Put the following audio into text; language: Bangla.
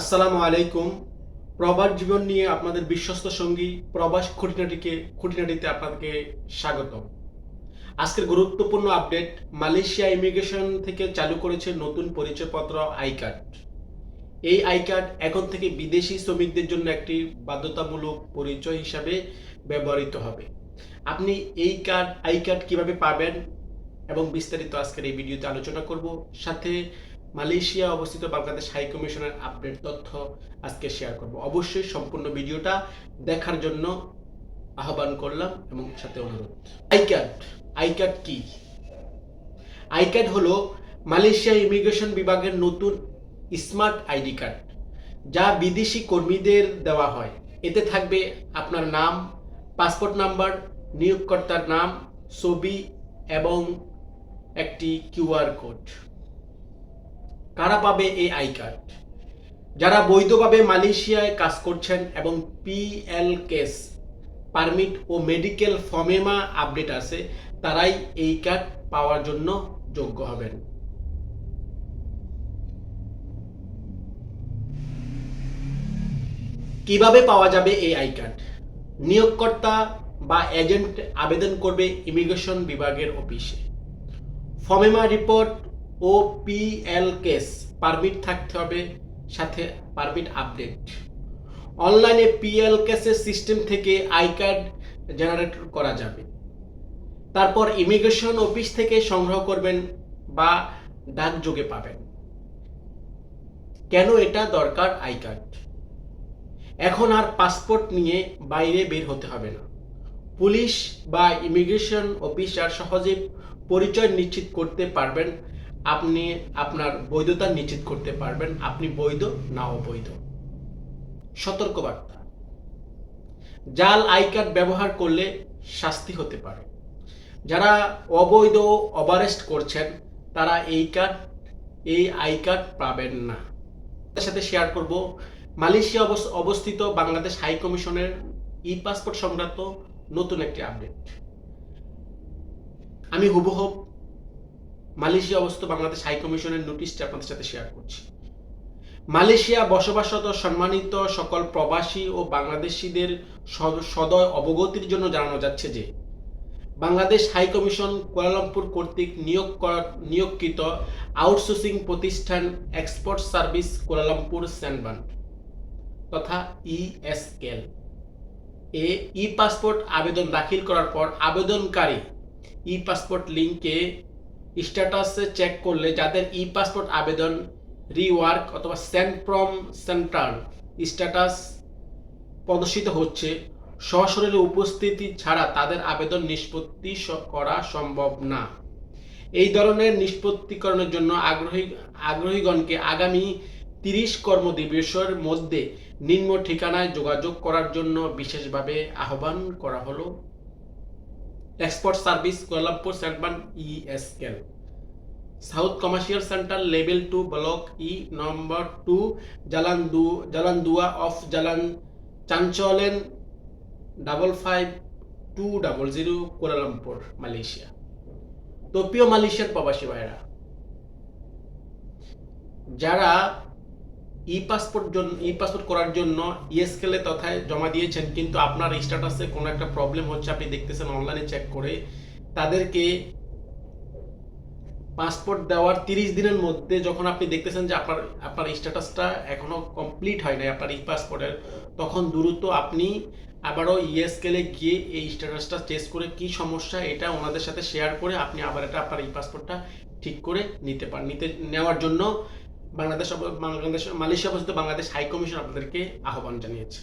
আসসালামু আলাইকুম। প্রবাস জীবন নিয়ে আপনাদের বিশ্বস্ত সঙ্গী, প্রবাস খুঁটিনাটিকে, খুঁটিনাটিতে আপনাদেরকে স্বাগত আজকের গুরুত্বপূর্ণ আপডেট, মালয়েশিয়া ইমিগ্রেশন থেকে চালু করেছে নতুন পরিচয়পত্র আই কার্ড এই আই কার্ড এখন থেকে বিদেশি শ্রমিকদের জন্য একটি বাধ্যতামূলক পরিচয় হিসাবে ব্যবহৃত হবে। আপনি এই কার্ড আই কার্ড কীভাবে পাবেন এবং বিস্তারিত আজকের এই ভিডিওতে আলোচনা করব। সাথে মালয়েশিয়া অবস্থিত বাংলাদেশ হাই কমিশনের আপডেট তথ্য আজকে শেয়ার করব। অবশ্যই সম্পূর্ণ ভিডিওটা দেখার জন্য আহ্বান করলাম এবং সাথে অনুরোধ। আই কার্ড আই কার্ড কি? আই কার্ড হলো মালয়েশিয়া ইমিগ্রেশন বিভাগের নতুন স্মার্ট আইডি কার্ড, যা বিদেশি কর্মীদের দেওয়া হয়। এতে থাকবে আপনার নাম, পাসপোর্ট নাম্বার, নিয়োগকর্তার নাম, ছবি এবং একটি কিউআর কোড। কারা পাবে এই আই কার্ড? যারা বৈধভাবে মালয়েশিয়ায় কাজ করছেন এবং পিএল কেস, পারমিট ও মেডিকেল ফর্মেমা আপডেট আছে, তারাই এই কার্ড পাওয়ার জন্য যোগ্য হবেন। কীভাবে পাওয়া যাবে এই আই কার্ড? নিয়োগকর্তা বা এজেন্ট আবেদন করবে ইমিগ্রেশন বিভাগের অফিসে। ফর্মেমা রিপোর্ট ও পিএল কেস পারমিট থাকতে হবে, সাথে পারমিট আপডেট অনলাইনে পিএল কেসের সিস্টেম থেকে আই কার্ড জেনারেট করা যাবে। তারপর ইমিগ্রেশন অফিস থেকে সংগ্রহ করবেন বা ডাকযোগে পাবেন। কেন এটা দরকার আই কার্ড এখন আর পাসপোর্ট নিয়ে বাইরে বের হতে হবে না। পুলিশ বা ইমিগ্রেশন অফিসার সহজে পরিচয় নিশ্চিত করতে পারবেন আপনি আপনার বৈধতা নিশ্চিত করতে পারবেন, আপনি বৈধ না অবৈধ সতর্কবার্তা। জাল আই কার্ড ব্যবহার করলে শাস্তি হতে পারে। যারা অবৈধ ওভারেস্ট করছেন, তারা এই কার্ড, এই আই কার্ড পাবেন না। তার সাথে শেয়ার করব। মালয়েশিয়া অবস- অবস্থিত বাংলাদেশ হাই কমিশনের ই পাসপোর্ট সংক্রান্ত নতুন একটি আপডেট আমি হুবহুব মালয়েশিয়া অবস্থিত বাংলাদেশ হাই কমিশনের নোটিশটি আপনাদের সাথে শেয়ার করছি। মালয়েশিয়া বসবাসরত সম্মানিত সকল প্রবাসী ও বাংলাদেশিদের সদয় অবগতির জন্য জানানো যাচ্ছে যে, বাংলাদেশ হাই কমিশন কুয়ালালামপুর কর্তৃক নিয়োগ নিয়োগকৃত আউটসোর্সিং প্রতিষ্ঠান এক্সপোর্ট সার্ভিস কুয়ালালামপুর স্যানবান্ড তথা ইএসকেল এ ই পাসপোর্ট আবেদন দাখিল করার পর আবেদনকারী ই পাসপোর্ট লিঙ্কে স্ট্যাটাসে চেক করলে যাদের ই পাসপোর্ট আবেদন রিওয়ার্ক অথবা সেন্ড ফ্রম সেন্ট্রাল স্ট্যাটাস প্রদর্শিত হচ্ছে, সশরীরে উপস্থিতি ছাড়া তাদের আবেদন নিষ্পত্তি করা সম্ভব না। এই ধরনের নিষ্পত্তিকরণের জন্য আগ্রহী, আগ্রহীগণকে আগামী তিরিশ কর্মদিবসের মধ্যে নিম্ন ঠিকানায় যোগাযোগ করার জন্য বিশেষভাবে আহ্বান করা হলো। Export service Kuala Lumpur সেন্টমান ESL south commercial centre level two block E number two জালান্দু জালান্দুয়া off Jalan চাঞ্চলেন double five two double zero Kuala Lumpur Malaysia প্রিয় মালয়েশিয়ার প্রবাসী ভাইরা যারা ই পাসপোর্ট ই পাসপোর্ট করার জন্য ইএসকেলে তথায় জমা দিয়েছেন, কিন্তু আপনার স্ট্যাটাসে কোনো একটা প্রবলেম হচ্ছে, আপনি দেখতেছেন অনলাইনে চেক করে। তাদেরকে পাসপোর্ট দেওয়ার তিরিশ দিনের মধ্যে যখন আপনি দেখতেছেন যে আপনার আপনার স্ট্যাটাসটা এখনও কমপ্লিট হয় নাই, আপনার ই পাসপোর্টের তখন দ্রুত আপনি আবারও ইএসকেলে গিয়ে এই স্ট্যাটাসটা চেস করে কি সমস্যা, এটা ওনাদের সাথে শেয়ার করে আপনি আবার এটা আপনার ই পাসপোর্টটা ঠিক করে নিতে পারেন নিতে, নেওয়ার জন্য বাংলাদেশ বাংলাদেশ মালয়েশিয়া অবস্থিত বাংলাদেশ হাই কমিশন আপনাদেরকে আহ্বান জানিয়েছে।